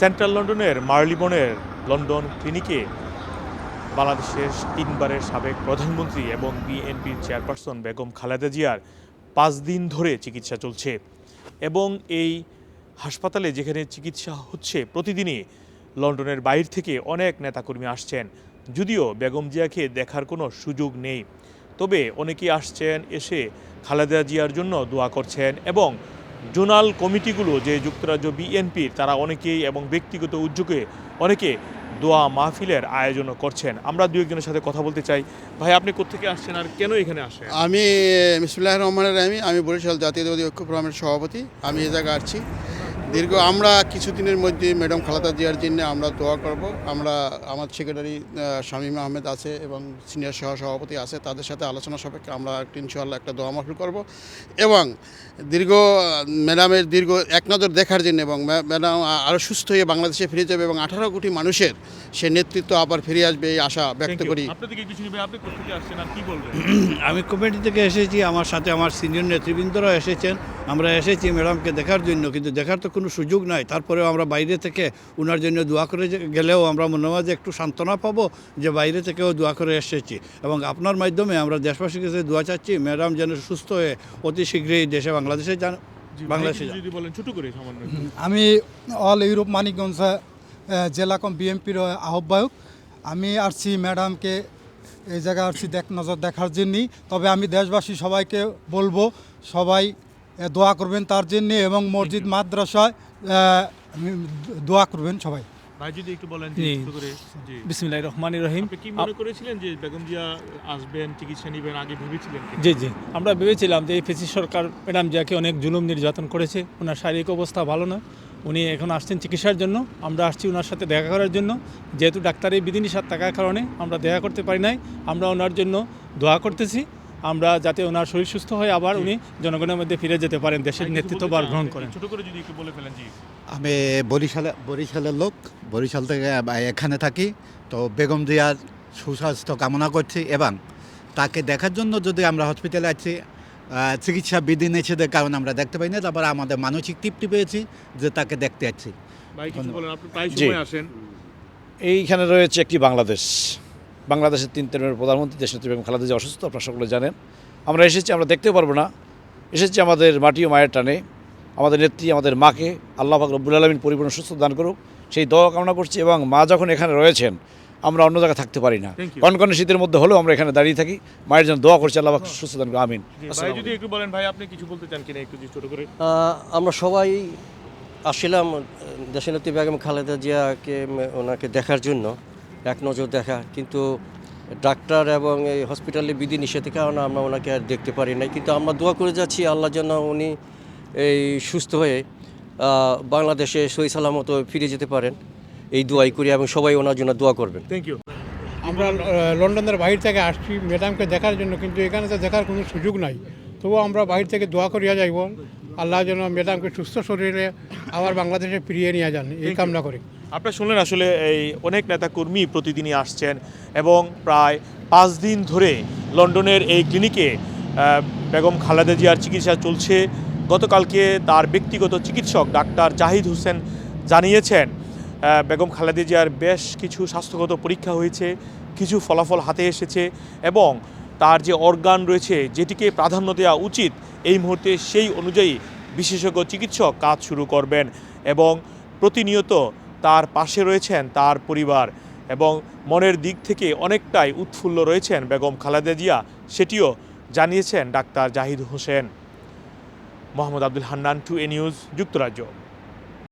Central লন্ডনের মার্লিবনের London ক্লিনিকে বাংলাদেশের তিনবারের সাবেক প্রধানমন্ত্রী এবং বিএনপির চেয়ারপারসন বেগম খালেদা জিয়ার পাঁচ দিন ধরে চিকিৎসা চলছে। এবং এই হাসপাতালে যেখানে চিকিৎসা হচ্ছে, প্রতিদিনই লন্ডনের বাইরে থেকে অনেক নেতাকর্মী আসছেন। যদিও বেগম জিয়াকে দেখার কোনো সুযোগ নেই। তবে অনেকেই আসছেন, এসে খালেদা জিয়ার জন্য দোয়া করছেন এবং জোনাল কমিটিগুলো যে যুক্তরাজ্য বিএনপির, তারা অনেকেই এবং ব্যক্তিগত উদ্যোগে অনেকে দোয়া মাহফিলের আয়োজন করছেন। আমরা দু একজনের সাথে কথা বলতে চাই। ভাই, আপনি কোথেকে আসছেন আর কেন এখানে আসেন? আমি মিসুল্লাহ রহমানের আমি আমি বরিশাল জাতীয়তাবাদী ঐক্য ফোরামের সভাপতি। আমি এ জায়গায় আসছি। দীর্ঘ আমরা কিছুদিনের মধ্যে ম্যাডাম খালাদা জিয়ার জন্য আমরা দোয়া করব। আমরা আমার সেক্রেটারি শামীম আহমেদ আছে এবং সিনিয়র সহ সভাপতি আছে তাদের সাথে আলোচনা সাপেক্ষে আমরা একটা ইনশাআল্লাহ একটা দোয়া মাহফিল করব। এবং দীর্ঘ ম্যাডামের দীর্ঘ এক নজর দেখার জন্য এবং ম্যাডাম আরও সুস্থ হয়ে বাংলাদেশে ফিরে যাবে এবং আঠারো কোটি মানুষের সে নেতৃত্ব আবার ফিরে আসবে এই আশা ব্যক্ত করি। আমি কমিটি থেকে এসেছি আমার সাথে আমার সিনিয়র নেতৃবৃন্দরা এসেছেন। আমরা এসেছি ম্যাডামকে দেখার জন্য কিন্তু দেখার তো কোনো সুযোগ নাই। তারপরেও আমরা বাইরে থেকে ওনার জন্য দোয়া করে গেলেও আমরা মনে হয় যে একটু সান্ত্বনা পাবো যে বাইরে থেকেও দোয়া করে এসেছি। এবং আপনার মাধ্যমে আমরা দেশবাসীর কাছে দোয়া চাচ্ছি ম্যাডাম যেন সুস্থ হয়ে অতি শীঘ্রই দেশে বাংলাদেশে যান বাংলাদেশে যদি বলেন ছোট করে আমি অল ইউরোপ মানিকগঞ্জ জেলা কম বিএনপির আহ্বায়ক। আমি আসছি ম্যাডামকে এই জায়গায় আসছি দেখ নজর দেখার জন্যই। তবে আমি দেশবাসী সবাইকে বলব সবাই দোয়া করবেন তার জন্যে এবং মসজিদ মাদ্রাসায় দোয়া করবেন সবাই। ভাই যদি একটু বলেন রহিম। আপনি কি মনে করেছিলেন যে বেগম জিয়া আসবেন চিকিৎসা নেবেন আগে ভেবেছিলেন জি জি। আমরা ভেবেছিলাম যে এই ফেসি সরকার ম্যাডাম জিয়াকে অনেক জুলুম নির্যাতন করেছে। ওনার শারীরিক অবস্থা ভালো না। উনি এখন আসছেন চিকিৎসার জন্য। আমরা আসছি ওনার সাথে দেখা করার জন্য। যেহেতু ডাক্তারের বিধিনিষেধ থাকার কারণে আমরা দেখা করতে পারি নাই। আমরা ওনার জন্য দোয়া করতেছি। আমরা যাতে ওনার শরীর সুস্থ হয়ে আবার উনি জনগণের মধ্যে ফিরে যেতে পারেন দেশের ভাই নেতৃত্ব বার গ্রহণ করেন। ছোট করে যদি একটু বলে ফেলেন জি। আমি বরিশালে বরিশালের লোক বরিশাল থেকে এখানে থাকি তো বেগম জিয়ার সুস্বাস্থ্য কামনা করছি এবং তাকে দেখার জন্য যদি আমরা হসপিটালে আছি চিকিৎসা বিধি নিষেধের কারণে আমরা দেখতে পাই না তারপর আমাদের মানসিক তৃপ্তি পেয়েছি যে তাকে দেখতে যাচ্ছি। ভাই কিছু বলেন আপনি প্রায় জি। সময় আসেন। এইখানে রয়েছে একটি বাংলাদেশ। বাংলাদেশের তিন তেরোর প্রধানমন্ত্রী দেশ নেত্রী বেগম খালেদা জিয়া অসুস্থ আপনারা সকলে জানেন। আমরা এসেছি আমরা দেখতে পারব না। এসেছি আমাদের মাটি ও মায়ের টানে। আমাদের নেত্রী আমাদের মাকে আল্লাহ পাক রব্বুল আলমিন পরিপূর্ণ সুস্থ দান করুক। সেই দোয়া কামনা করছি এবং মা যখন এখানে রয়েছেন আমরা অন্য জায়গায় থাকতে পারি না. কনকনে শীতের মধ্যে হলেও আমরা এখানে দাঁড়িয়ে থাকি। মায়ের জন্য দোয়া করছি আল্লাহ পাক সুস্থ দান করুন আমিন। যদি একটু বলেন ভাই আপনি কিছু বলতে চান কিনা একটু ছোট করে? আমরা সবাই আসছিলাম দেশনেত্রী বেগম খালেদা জিয়াকে ওনাকে দেখার জন্য। এক নজর দেখা। কিন্তু ডাক্তার এবং এই হসপিটালে বিধি নিষেধের কারণে আমরা ওনাকে আর দেখতে পারি নাই। কিন্তু আমরা দোয়া করে যাচ্ছি আল্লাহ যেন উনি এই সুস্থ হয়ে বাংলাদেশে সই সালামত ফিরে যেতে পারেন। এই দোয়াই করি এবং সবাই ওনার জন্য দোয়া করবেন। থ্যাংক ইউ আমরা লন্ডনের বাইরে থেকে আসছি ম্যাডামকে দেখার জন্য কিন্তু এখানে তো দেখার কোনো সুযোগ নাই। তবুও আমরা বাইরে থেকে দোয়া করিয়া যাইব। আল্লাহ যেন ম্যাডামকে সুস্থ শরীরে আবার বাংলাদেশে ফিরিয়ে নিয়ে যান এই কামনা করি। আপনারা শুনলেন আসলে এই অনেক নেতা কর্মী প্রতিদিনই আসছেন এবং প্রায় পাঁচ দিন ধরে লন্ডনের এই ক্লিনিকে বেগম খালেদা জিয়ার চিকিৎসা চলছে। গতকালকে তার ব্যক্তিগত চিকিৎসক ডাক্তার জাহিদ হোসেন জানিয়েছেন বেগম খালেদা জিয়ার বেশ কিছু স্বাস্থ্যগত পরীক্ষা হয়েছে, কিছু ফলাফল হাতে এসেছে এবং তার যে অর্গান রয়েছে যেটিকে প্রাধান্য দেওয়া উচিত, এই মুহূর্তে সেই অনুযায়ী বিশেষজ্ঞ চিকিৎসক কাজ শুরু করবেন এবং প্রতিনিয়ত তার পাশে রয়েছেন তার পরিবার এবং মনের দিক থেকে অনেকটাই উৎফুল্ল রয়েছেন বেগম খালেদা জিয়া, সেটিও জানিয়েছেন doctor Zahid Hossain. Mohammad Abdul Hannan, to a news, যুক্তরাজ্য।